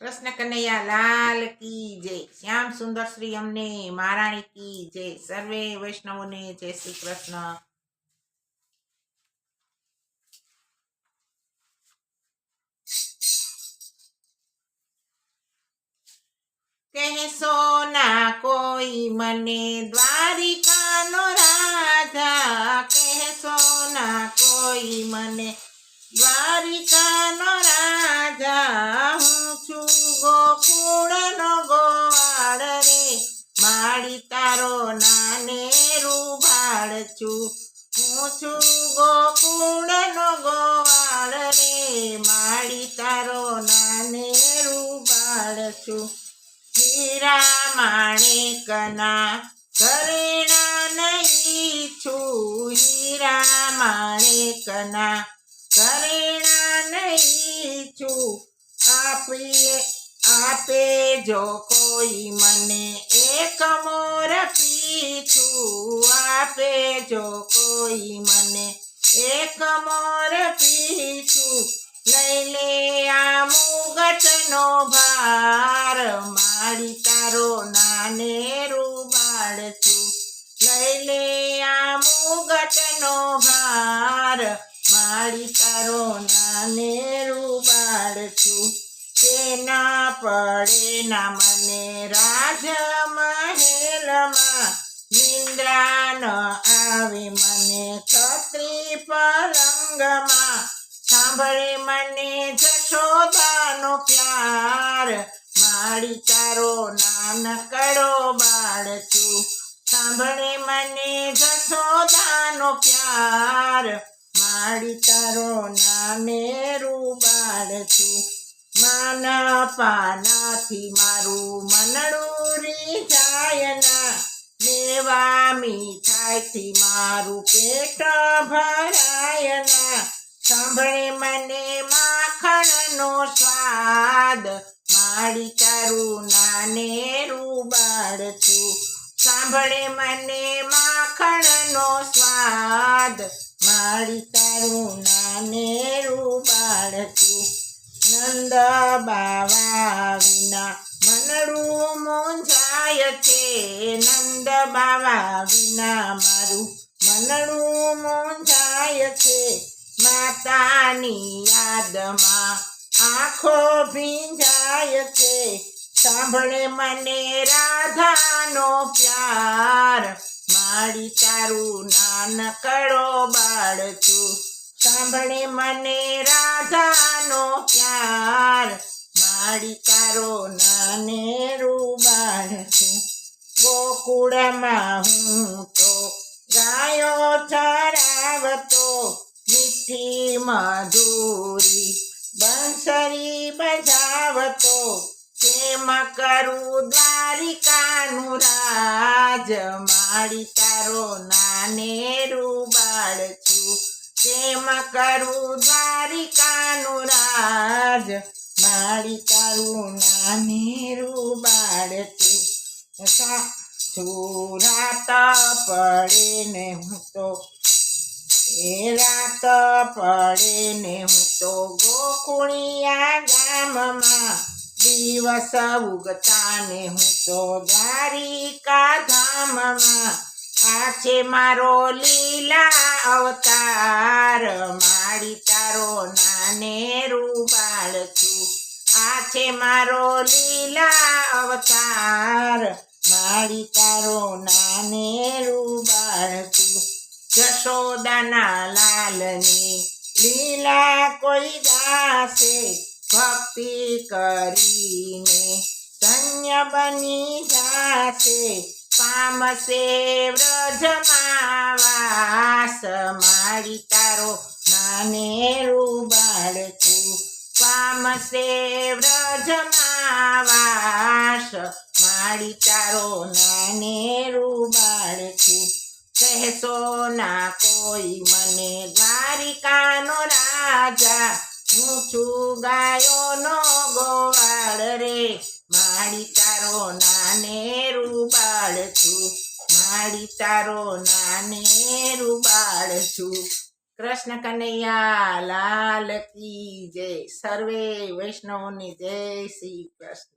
કૃષ્ણ કનૈયા લાલ કી જય શ્યામ સુંદર શ્રી અમને મહારાણી કી જય સર્વે વૈષ્ણવોને જય શ્રી કૃષ્ણ કહેશો ના કોઈ મને દ્વારિકાનો રાજા કહેશો ના કોઈ મને દ્વારિકાનો રાજા છું. હું છું ગોકુળનો ગોવાળ રે માળી તારો નાને બાળ છું. હીરા માણેકના કરેણા નહીં છું. હીરા માણેકના કરેણા નહીં છું. આપીએ, આપે જો કોઈ મને એક મોર પીછું આપે જો કોઈ મને. એક મોર પીછું લઈ લે આ મુગટનો ભાર. મારી તારો નાને રૂબાળ છું લઈ લે આ મુગટનો ભાર. મારી તારો નાને રૂબાળ છું કે ના પડે ના મને રાજ મહેલમાં નિંદ્રા ન આવે મને છત્રી પલંગમાં સાંભળે મને જશોદાનો પ્યાર, મારી તારો નાનકડો બાળ છું. સાંભળે મને જશોદાનો પ્યાર, મારી તારો નાનેરું બાળ છું. માન પાનાથી મારું મનડું રી જાય ના. મેવા મીઠાઈથી મારું પેટ ભરાય ના. સાંભળે મને માખણનો સ્વાદ. માડી તારું નાનેરું બાળ છું સાંભળે મને માખણનો સ્વાદ. માડી તારું નાનેરું બાળ છું નંદ બાવા વિના મનડું મૂંઝાય છે નંદ બાવા વિના મારું મનડું મૂંઝાય છે માતાની યાદમાં. આંખો ભીંજાય છે. સાંભળે મને રાધાનો પ્યાર. મારી તારું નાનકડો બાળ છું સાંભળે મને રાધાનો પ્યાર. માડી તારો નાનેરું બાળ છું. ગોકુળમાં હું તો ગાયો ચરાવતો મીઠી મધુરી બંસરી બજાવતો. કેમ કરું દ્વારિકાનું રાજ. માડી તારો નાનેરું બાળ છું. કેમ કરું દ્વારિકાનું રાજ, મારી તારું નાનેરું બાળ છું સુરાત પડે ને હું તો એ રાત પડે ને હું તો ગોકુણિયા ગામમાં દિવસ ઉગતા ને હું તો દ્વારિકા ધામમાં. છે મારો લીલા અવતાર. માડી તારો નાને રૂબાળ છું આ છે મારો લીલા અવતાર. માડી તારો નાને રૂબાળ છું જશોદાના લાલની લીલા કોઈ ગાશે ભક્તિ કરીને. ધન્ય બની જાશે. પામશે વ્રજમાં વાસ માડી તારો નાને રૂબાળ છું પામશે વ્રજમાં વાસ માડી તારો નાને રૂબાળ છું કહેશો ના કોઈ મને દ્વારિકાનો રાજા. હું છું ગાયોનો ગોવાળ રે. માડી તારો નાને રૂબાળ છું માડી તારો નાને રૂબાળ છું કૃષ્ણ કનૈયા લાલ કી જય, સર્વે વૈષ્ણવની જય શ્રી કૃષ્ણ.